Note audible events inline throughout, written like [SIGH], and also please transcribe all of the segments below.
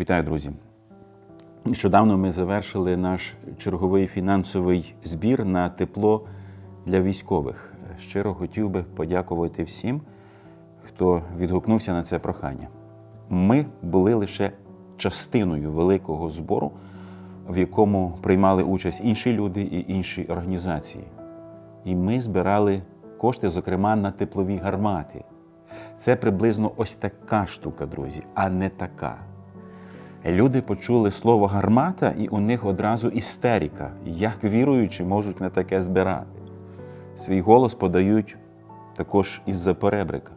Вітаю, друзі! Нещодавно ми завершили наш черговий фінансовий збір на тепло для військових. Щиро хотів би подякувати всім, хто відгукнувся на це прохання. Ми були лише частиною великого збору, в якому приймали участь інші люди і інші організації. І ми збирали кошти, зокрема, на теплові гармати. Це приблизно ось така штука, друзі, а не така Люди почули слово гармата, і у них одразу істерика. Як віруючі можуть на таке збирати? Свій голос подають також із-за перебрика.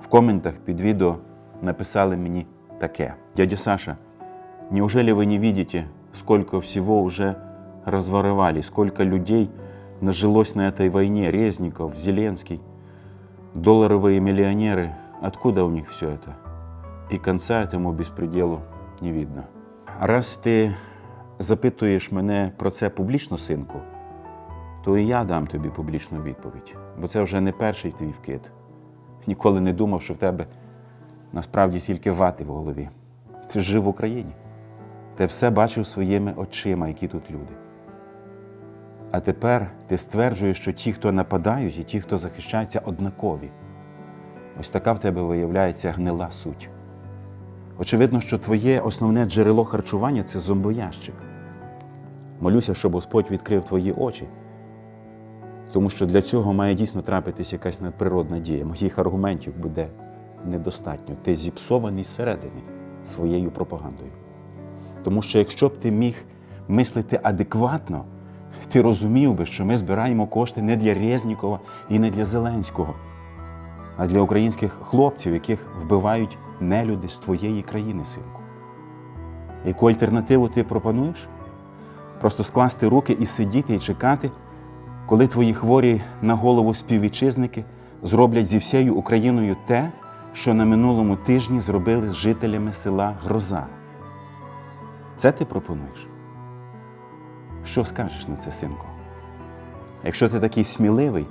В коментах під відео написали мені таке: Дядя Саша, неужели вы не видите, сколько всего уже разворовали, сколько людей нажилось на этой войне, Резников, Зеленский, долларовые миллионеры, откуда у них все это? І конца этому безпреділу не видно. Раз ти запитуєш мене про це публічно, синку, то і я дам тобі публічну відповідь, бо це вже не перший твій вкид. Ніколи не думав, що в тебе насправді стільки вати в голові. Ти жив в Україні. Ти все бачив своїми очима, які тут люди. А тепер ти стверджуєш, що ті, хто нападають, і ті, хто захищаються, однакові. Ось така в тебе виявляється гнила суть. Очевидно, що твоє основне джерело харчування це зомбоящик. Молюся, щоб Господь відкрив твої очі, тому що для цього має дійсно трапитись якась надприродна дія. Моїх аргументів буде недостатньо. Ти зіпсований зсередини своєю пропагандою. Тому що якщо б ти міг мислити адекватно, ти розумів би, що ми збираємо кошти не для Резнікова і не для Зеленського, а для українських хлопців, яких вбивають нелюди з твоєї країни, синку. Яку альтернативу ти пропонуєш? Просто скласти руки і сидіти і чекати, коли твої хворі на голову співвітчизники зроблять зі всією Україною те, що на минулому тижні зробили з жителями села Гроза. Це ти пропонуєш? Що скажеш на це, синку? Якщо ти такий сміливий,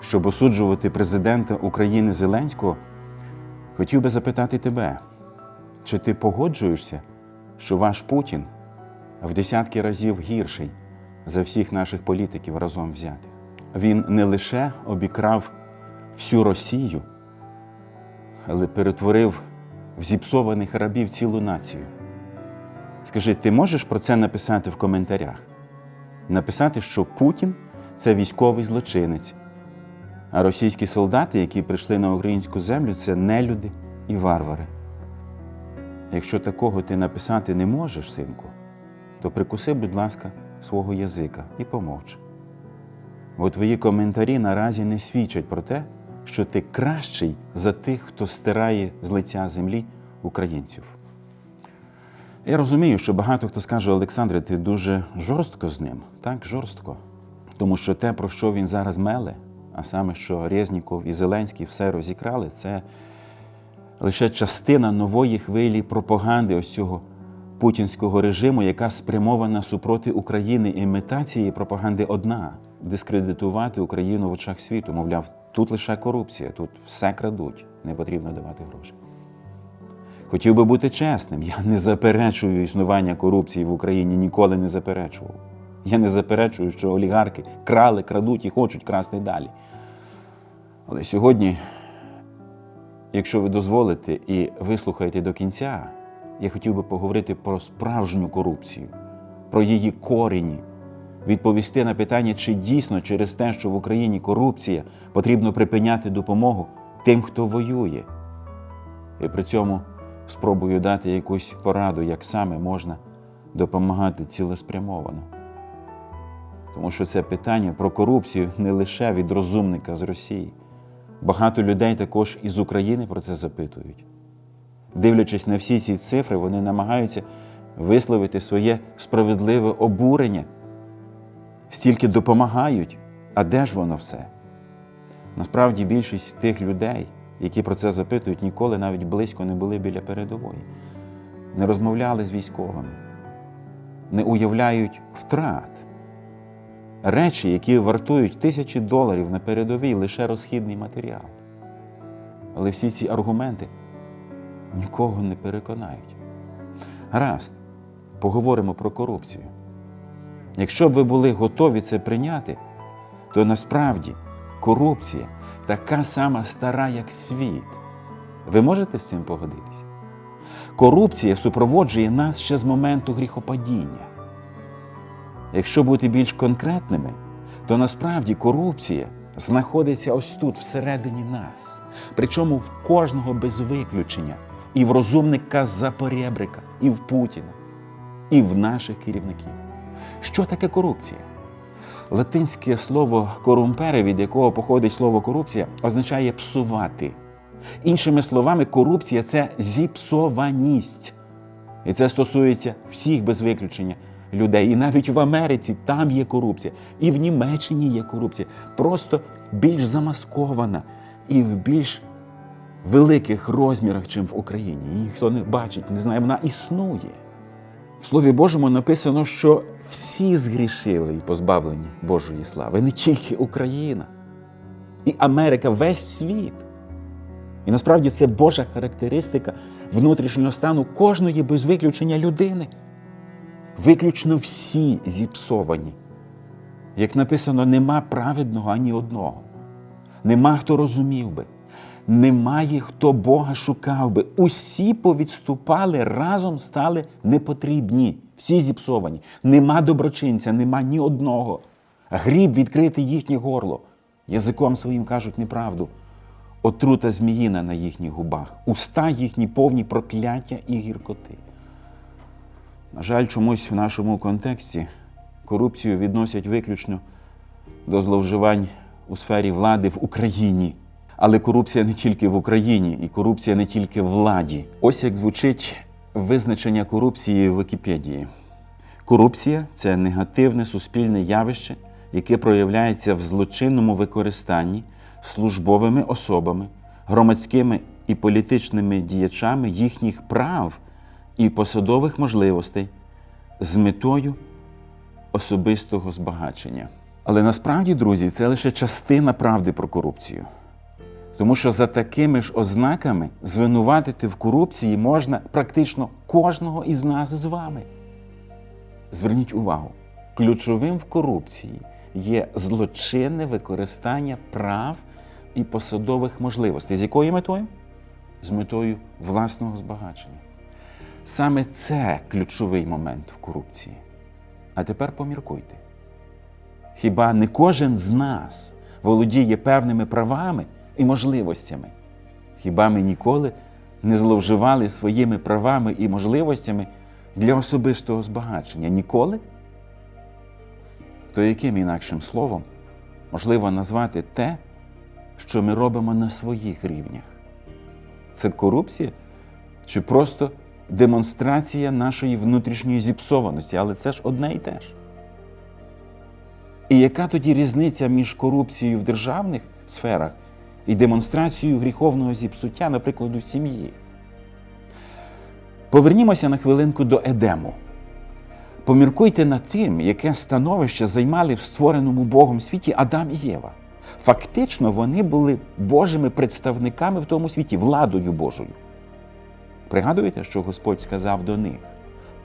щоб осуджувати президента України Зеленського, хотів би запитати тебе, чи ти погоджуєшся, що ваш Путін в десятки разів гірший за всіх наших політиків разом взятих? Він не лише обікрав всю Росію, але перетворив в зіпсованих рабів цілу націю. Скажи, ти можеш про це написати в коментарях? Написати, що Путін це військовий злочинець, а російські солдати, які прийшли на українську землю, це нелюди і варвари. Якщо такого ти написати не можеш, синку, то прикуси, будь ласка, свого язика і помовч. Бо твої коментарі наразі не свідчать про те, що ти кращий за тих, хто стирає з лиця землі українців. Я розумію, що багато хто скаже, Олександре, ти дуже жорстко з ним. Так, жорстко. Тому що те, про що він зараз меле, а саме, що Резніков і Зеленський все розікрали, це лише частина нової хвилі пропаганди ось цього путінського режиму, яка спрямована супроти України. І мета цієї пропаганди одна дискредитувати Україну в очах світу. Мовляв, тут лише корупція, тут все крадуть, не потрібно давати гроші. Хотів би бути чесним. Я не заперечую існування корупції в Україні, ніколи не заперечував. Я не заперечую, що олігархи крали, крадуть і хочуть красти далі. Але сьогодні, якщо ви дозволите і вислухаєте до кінця, я хотів би поговорити про справжню корупцію, про її корені, відповісти на питання, чи дійсно через те, що в Україні корупція, потрібно припиняти допомогу тим, хто воює. І при цьому спробую дати якусь пораду, як саме можна допомагати цілеспрямовано. Тому що це питання про корупцію не лише від розумника з Росії. Багато людей також із України про це запитують. Дивлячись на всі ці цифри, вони намагаються висловити своє справедливе обурення. Стільки допомагають, а де ж воно все? Насправді більшість тих людей, які про це запитують, ніколи навіть близько не були біля передової, не розмовляли з військовими, не уявляють втрат. Речі, які вартують тисячі доларів на передовій, лише розхідний матеріал. Але всі ці аргументи нікого не переконають. Гаразд, поговоримо про корупцію. Якщо б ви були готові це прийняти, то насправді корупція така сама стара, як світ. Ви можете з цим погодитися? Корупція супроводжує нас ще з моменту гріхопадіння. Якщо бути більш конкретними, то насправді корупція знаходиться ось тут, всередині нас. Причому в кожного без виключення. І в розумника Запорєбрика, і в Путіна, і в наших керівників. Що таке корупція? Латинське слово корумпере, від якого походить слово корупція, означає псувати. Іншими словами, корупція це зіпсованість. І це стосується всіх без виключення людей. І навіть в Америці там є корупція, і в Німеччині є корупція. Просто більш замаскована і в більш великих розмірах, чим в Україні. Її ніхто не бачить, не знає, вона існує. В Слові Божому написано, що всі згрішили і позбавлені Божої слави, не тільки Україна, і Америка, весь світ. І насправді це Божа характеристика внутрішнього стану кожної без виключення людини. Виключно всі зіпсовані. Як написано, нема праведного ані одного. Нема хто розумів би, немає хто Бога шукав би. Усі повідступали, разом стали непотрібні, всі зіпсовані. Нема доброчинця, нема ні одного. Гріб відкрити їхнє горло. Язиком своїм кажуть неправду. Отрута зміїна на їхніх губах, уста їхні повні прокляття і гіркоти. На жаль, чомусь в нашому контексті корупцію відносять виключно до зловживань у сфері влади в Україні. Але корупція не тільки в Україні, і корупція не тільки в владі. Ось як звучить визначення корупції в Вікіпедії. Корупція це негативне суспільне явище, яке проявляється в злочинному використанні службовими особами, громадськими і політичними діячами їхніх прав і посадових можливостей з метою особистого збагачення. Але насправді, друзі, це лише частина правди про корупцію. Тому що за такими ж ознаками звинуватити в корупції можна практично кожного із нас з вами. Зверніть увагу, ключовим в корупції є злочинне використання прав і посадових можливостей. З якою метою? З метою власного збагачення. Саме це ключовий момент в корупції. А тепер поміркуйте. Хіба не кожен з нас володіє певними правами і можливостями? Хіба ми ніколи не зловживали своїми правами і можливостями для особистого збагачення? Ніколи? То яким інакшим словом можливо назвати те, що ми робимо на своїх рівнях? Це корупція чи просто демонстрація нашої внутрішньої зіпсованості, але це ж одне і те ж. І яка тоді різниця між корупцією в державних сферах і демонстрацією гріховного зіпсуття, наприклад, у сім'ї? Повернімося на хвилинку до Едему. Поміркуйте над тим, яке становище займали в створеному Богом світі Адам і Єва. Фактично, вони були Божими представниками в тому світі, владою Божою. Пригадуєте, що Господь сказав до них: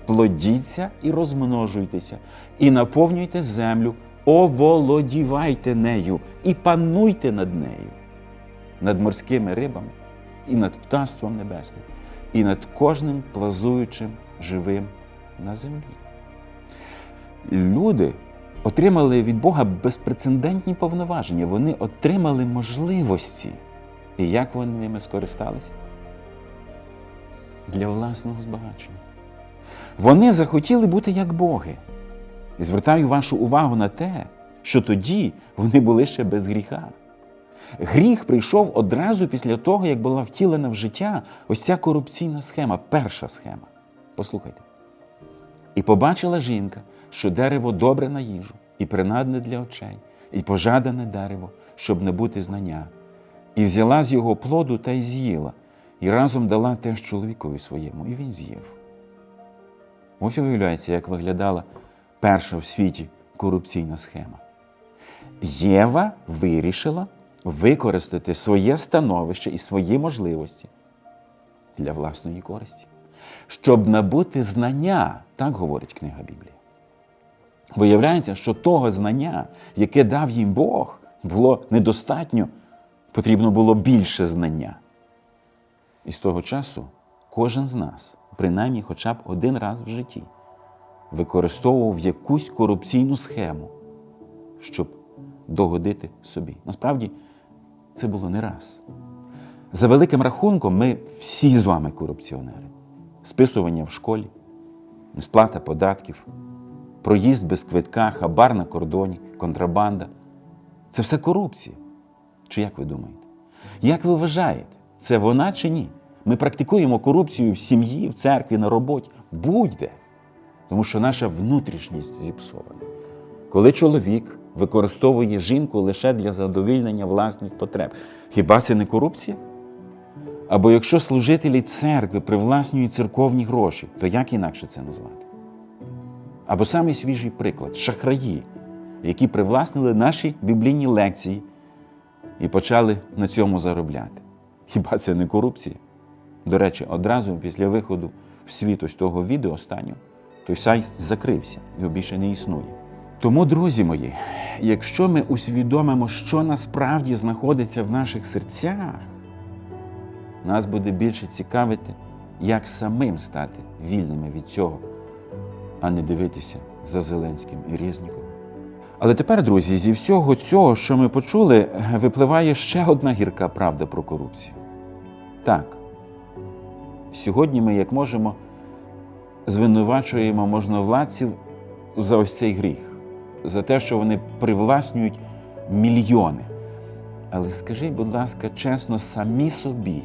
плодіться і розмножуйтеся, і наповнюйте землю, оволодівайте нею і пануйте над нею, над морськими рибами, і над птаством небесним, і над кожним плазуючим живим на землі. Люди отримали від Бога безпрецедентні повноваження, вони отримали можливості. І як вони ними скористалися? Для власного збагачення. Вони захотіли бути як Боги. І звертаю вашу увагу на те, що тоді вони були ще без гріха. Гріх прийшов одразу після того, як була втілена в життя ось ця корупційна схема, перша схема. Послухайте. І побачила жінка, що дерево добре на їжу, і принадне для очей, і пожадане дерево, щоб не бути знання, і взяла з його плоду та й з'їла, і разом дала теж чоловікові своєму, і він з'їв. Ось виявляється, як виглядала перша в світі корупційна схема. Єва вирішила використати своє становище і свої можливості для власної користі. щоб набути знання, так говорить книга Біблії. Виявляється, що того знання, яке дав їм Бог, було недостатньо, потрібно було більше знання. І з того часу кожен з нас, принаймні хоча б один раз в житті, використовував якусь корупційну схему, щоб догодити собі. Насправді, це було не раз. За великим рахунком, ми всі з вами корупціонери. Списування в школі, несплата податків, проїзд без квитка, хабар на кордоні, контрабанда це все корупція. Чи як ви думаєте? Як ви вважаєте, це вона чи ні? Ми практикуємо корупцію в сім'ї, в церкві, на роботі, будь-де. Тому що наша внутрішність зіпсована. Коли чоловік використовує жінку лише для задовільнення власних потреб, хіба це не корупція? Або якщо служителі церкви привласнюють церковні гроші, то як інакше це назвати? Або самий свіжий приклад шахраї, які привласнили наші біблійні лекції і почали на цьому заробляти. Хіба це не корупція? До речі, одразу після виходу в світ ось того відео останнього, той сайт закрився, його більше не існує. Тому, друзі мої, якщо ми усвідомимо, що насправді знаходиться в наших серцях, нас буде більше цікавити, як самим стати вільними від цього, а не дивитися за Зеленським і Різніковим. Але тепер, друзі, зі всього цього, що ми почули, випливає ще одна гірка правда про корупцію. Так, сьогодні ми, як можемо, звинувачуємо можновладців за ось цей гріх, за те, що вони привласнюють мільйони. Але скажіть, будь ласка, чесно, самі собі,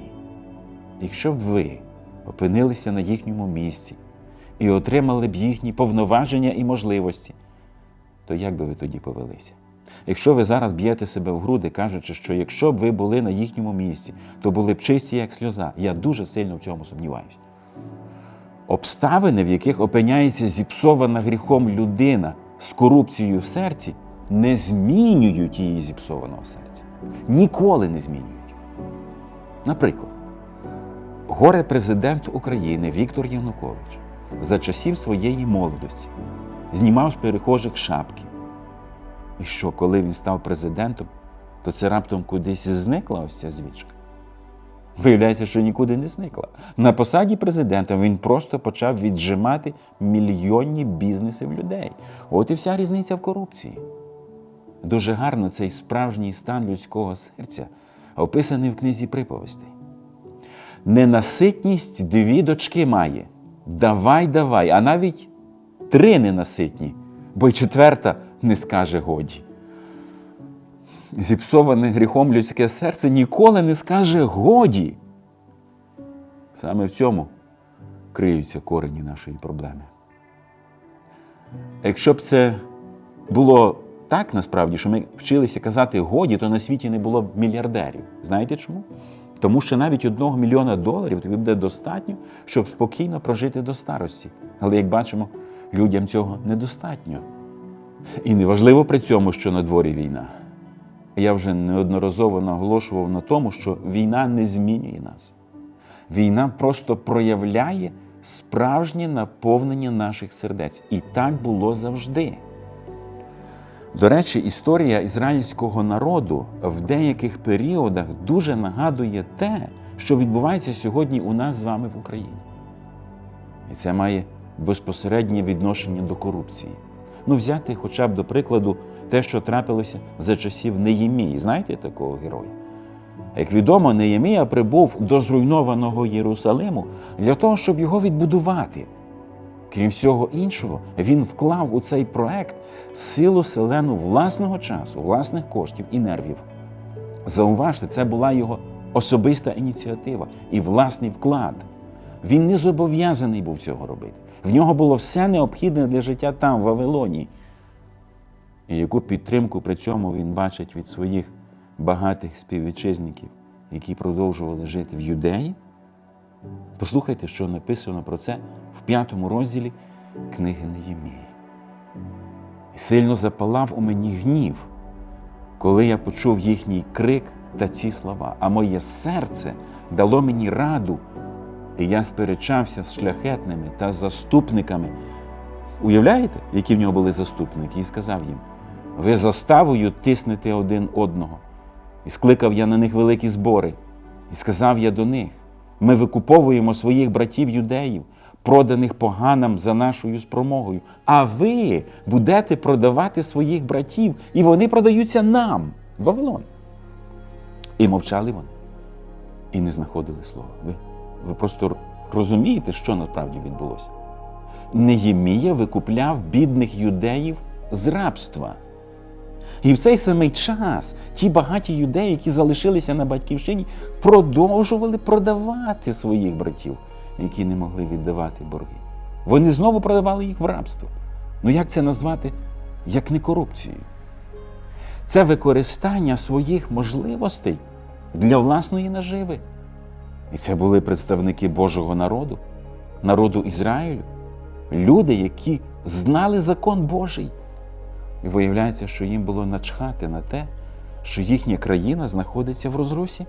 якщо б ви опинилися на їхньому місці і отримали б їхні повноваження і можливості, то як би ви тоді повелися? Якщо ви зараз б'єте себе в груди, кажучи, що якщо б ви були на їхньому місці, то були б чисті, як сльоза, я дуже сильно в цьому сумніваюся. Обставини, в яких опиняється зіпсована гріхом людина з корупцією в серці, не змінюють її зіпсованого серця. Ніколи не змінюють. Наприклад, горе президент України Віктор Янукович за часів своєї молодості знімав з перехожих шапки. І що, коли він став президентом, то це раптом кудись зникла ось ця звичка. Виявляється, що нікуди не зникла. На посаді президента він просто почав віджимати мільйонні бізнеси в людей. От і вся різниця в корупції. Дуже гарно цей справжній стан людського серця описаний в книзі приповістей. Ненаситність дві дочки має. Давай, давай, а навіть три ненаситні, бо й четверта не скаже годі. Зіпсоване гріхом людське серце ніколи не скаже годі. Саме в цьому криються корені нашої проблеми. Якщо б це було так насправді, що ми вчилися казати годі, то на світі не було б мільярдерів. Знаєте чому? Тому що навіть одного мільйона доларів тобі буде достатньо, щоб спокійно прожити до старості. Але як бачимо, людям цього недостатньо. І неважливо при цьому, що на дворі війна. Я вже неодноразово наголошував на тому, що війна не змінює нас. Війна просто проявляє справжнє наповнення наших сердець. І так було завжди. До речі, історія ізраїльського народу в деяких періодах дуже нагадує те, що відбувається сьогодні у нас з вами в Україні. І це має безпосереднє відношення до корупції. Ну, взяти хоча б до прикладу те, що трапилося за часів Неємії. Знаєте такого героя? Як відомо, Неємія прибув до зруйнованого Єрусалиму для того, щоб його відбудувати. Крім всього іншого, він вклав у цей проект силу селену власного часу, власних коштів і нервів. Зауважте, це була його особиста ініціатива і власний вклад. Він не зобов'язаний був цього робити. В нього було все необхідне для життя там, в Вавилоні. І яку підтримку при цьому він бачить від своїх багатих співвітчизників, які продовжували жити в юдеї? Послухайте, що написано про це в п'ятому розділі книги Неємії. Сильно запалав у мені гнів, коли я почув їхній крик та ці слова. А моє серце дало мені раду І я сперечався з шляхетними та заступниками. Уявляєте, які в нього були заступники? І сказав їм: ви заставою тиснете один одного. І скликав я на них великі збори. І сказав я до них: ми викуповуємо своїх братів юдеїв, проданих поганам за нашою спромогою. А ви будете продавати своїх братів, і вони продаються нам, Вавилон. І мовчали вони, і не знаходили слова. Ви, ви просто розумієте, що насправді відбулося? Неємія викупляв бідних юдеїв з рабства. І в цей самий час ті багаті юдеї, які залишилися на батьківщині, продовжували продавати своїх братів, які не могли віддавати борги. Вони знову продавали їх в рабство. Ну як це назвати? Як не корупцією? Це використання своїх можливостей для власної наживи. І це були представники Божого народу, народу Ізраїлю, люди, які знали закон Божий. І виявляється, що їм було начхати на те, що їхня країна знаходиться в розрусі.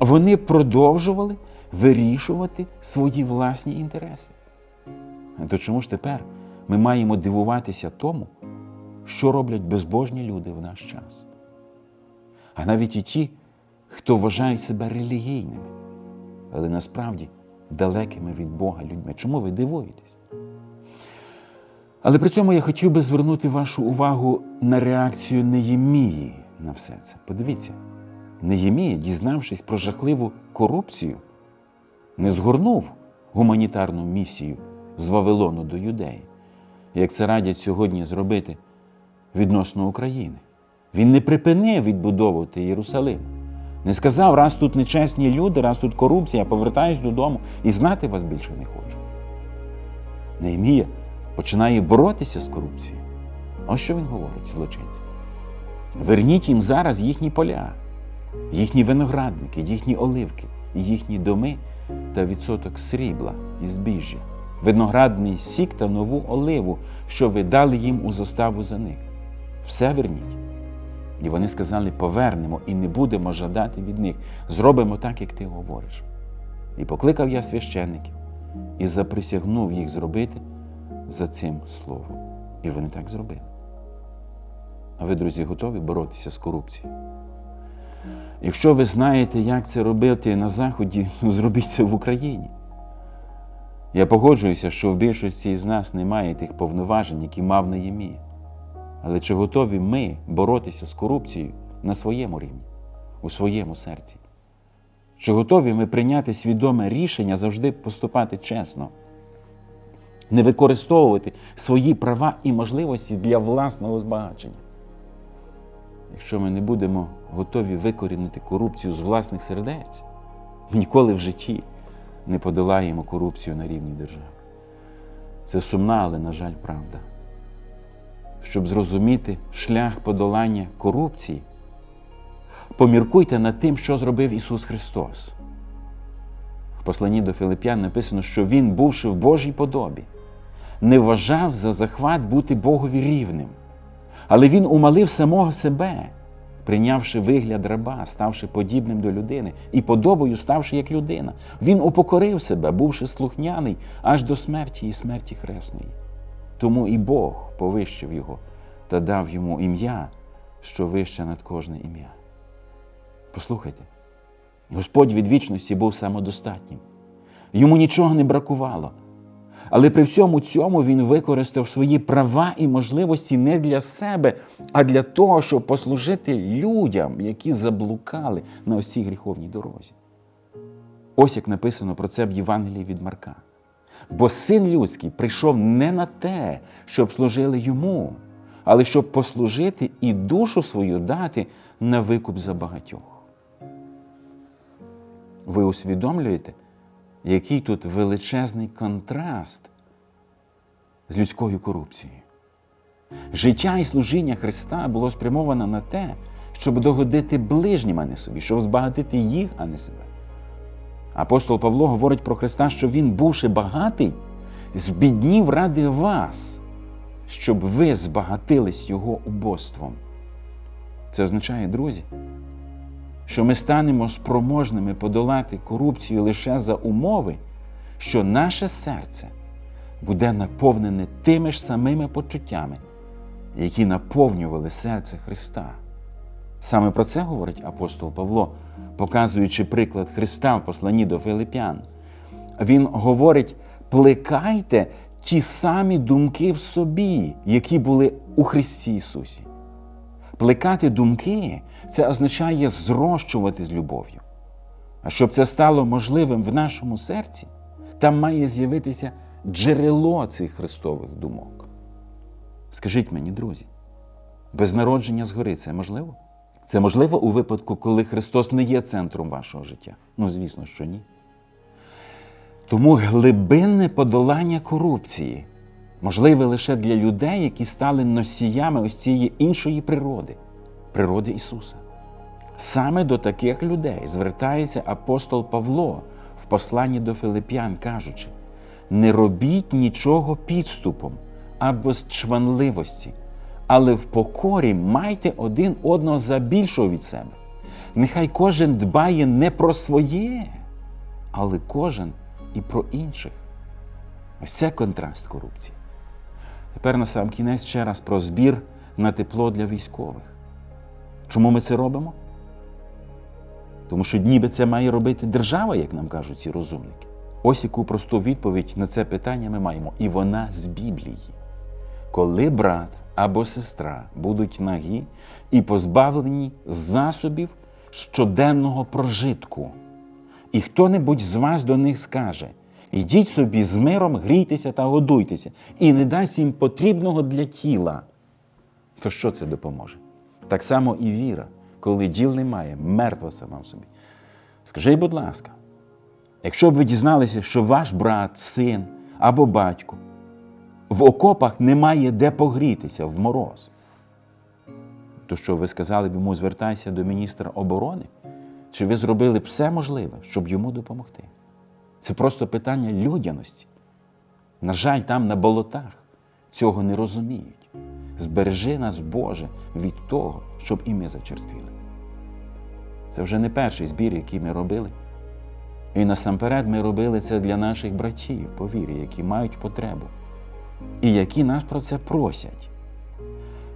Вони продовжували вирішувати свої власні інтереси. То чому ж тепер ми маємо дивуватися тому, що роблять безбожні люди в наш час? А навіть і ті, хто вважають себе релігійними, але насправді далекими від Бога людьми. Чому ви дивуєтесь? Але при цьому я хотів би звернути вашу увагу на реакцію Неємії на все це. Подивіться, Неємія, дізнавшись про жахливу корупцію, не згорнув гуманітарну місію з Вавилону до Юдеї, як це радять сьогодні зробити відносно України. Він не припинив відбудовувати Єрусалим. Не сказав, раз тут нечесні люди, раз тут корупція, я повертаюсь додому і знати вас більше не хочу. Неємія починає боротися з корупцією. Ось що він говорить злочинцям. Верніть їм зараз їхні поля, їхні виноградники, їхні оливки, їхні доми та відсоток срібла і збіжжя, виноградний сік та нову оливу, що ви дали їм у заставу за них. Все верніть. І вони сказали: повернемо і не будемо жадати від них. Зробимо так, як ти говориш. І покликав я священників і заприсягнув їх зробити за цим словом. І вони так зробили. А ви, друзі, готові боротися з корупцією? Якщо ви знаєте, як це робити на Заході, [LAUGHS] ну, зробіть це в Україні. Я погоджуюся, що в більшості з нас немає тих повноважень, які мав Неємія. Але чи готові ми боротися з корупцією на своєму рівні, у своєму серці? Чи готові ми прийняти свідоме рішення завжди поступати чесно? не використовувати свої права і можливості для власного збагачення. Якщо ми не будемо готові викорінити корупцію з власних сердець, ми ніколи в житті не подолаємо корупцію на рівні держави. Це сумна, але, на жаль, правда. Щоб зрозуміти шлях подолання корупції, поміркуйте над тим, що зробив Ісус Христос. В посланні до Филип'ян написано, що Він, бувши в Божій подобі, не вважав за захват бути Богові рівним. Але він умалив самого себе, прийнявши вигляд раба, ставши подібним до людини і подобою ставши як людина. Він упокорив себе, бувши слухняний аж до смерті і смерті хресної. Тому і Бог повищив його та дав йому ім'я, що вище над кожне ім'я. Послухайте, Господь від вічності був самодостатнім. Йому нічого не бракувало. Але при всьому цьому він використав свої права і можливості не для себе, а для того, щоб послужити людям, які заблукали на осій гріховній дорозі. Ось як написано про це в Євангелії від Марка. Бо син людський прийшов не на те, щоб служили йому, але щоб послужити і душу свою дати на викуп за багатьох. Ви усвідомлюєте? який тут величезний контраст з людською корупцією. Життя і служіння Христа було спрямовано на те, щоб догодити ближнім, а не собі, щоб збагатити їх, а не себе. Апостол Павло говорить про Христа, що Він, бувши багатий, збіднів ради вас, щоб ви збагатились Його убоством. Це означає, друзі, що ми станемо спроможними подолати корупцію лише за умови, що наше серце буде наповнене тими ж самими почуттями, які наповнювали серце Христа. Саме про це говорить апостол Павло, показуючи приклад Христа в посланні до Филип'ян. Він говорить: плекайте ті самі думки в собі, які були у Христі Ісусі. Плекати думки це означає зрощувати з любов'ю. А щоб це стало можливим в нашому серці, там має з'явитися джерело цих Христових думок. Скажіть мені, друзі, без народження згори це можливо? Це можливо у випадку, коли Христос не є центром вашого життя? Ну, звісно, що ні. Тому глибинне подолання корупції можливе лише для людей, які стали носіями ось цієї іншої природи, природи Ісуса. Саме до таких людей звертається апостол Павло в посланні до Филип'ян, кажучи: не робіть нічого підступом або з чванливості, але в покорі майте один одного за більшого від себе. Нехай кожен дбає не про своє, але кожен і про інших. Ось це контраст корупції. Тепер на сам кінець ще раз про збір на тепло для військових. Чому ми це робимо? Тому що ніби це має робити держава, як нам кажуть ці розумники. Ось яку просту відповідь на це питання ми маємо. І вона з Біблії. Коли брат або сестра будуть нагі і позбавлені засобів щоденного прожитку, і хто-небудь з вас до них скаже: Ідіть собі з миром, грійтеся та годуйтеся, і не дасть їм потрібного для тіла, то що це допоможе? Так само і віра, коли діл немає, мертва сама в собі. Скажіть, будь ласка, якщо б ви дізналися, що ваш брат, син або батько в окопах немає де погрітися в мороз, то що ви сказали б йому звертайся до міністра оборони? Чи ви зробили все можливе, щоб йому допомогти? Це просто питання людяності. На жаль, там на болотах цього не розуміють. Збережи нас, Боже, від того, щоб і ми зачерствіли. Це вже не перший збір, який ми робили. І насамперед ми робили це для наших братів, по вірі, які мають потребу, і які нас про це просять.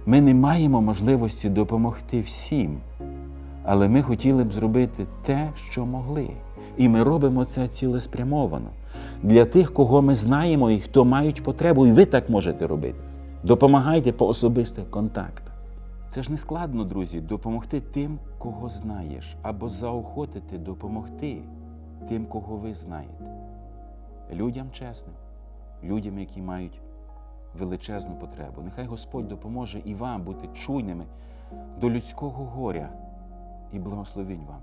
Ми не маємо можливості допомогти всім, але ми хотіли б зробити те, що могли. І ми робимо це цілеспрямовано для тих, кого ми знаємо і хто мають потребу, і ви так можете робити. Допомагайте по особистих контактах. Це ж не складно, друзі, допомогти тим, кого знаєш, або заохотити допомогти тим, кого ви знаєте. Людям чесним, людям, які мають величезну потребу. Нехай Господь допоможе і вам бути чуйними до людського горя і благословінь вам,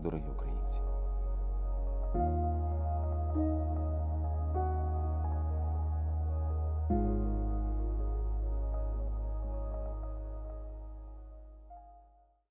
дорогі українці.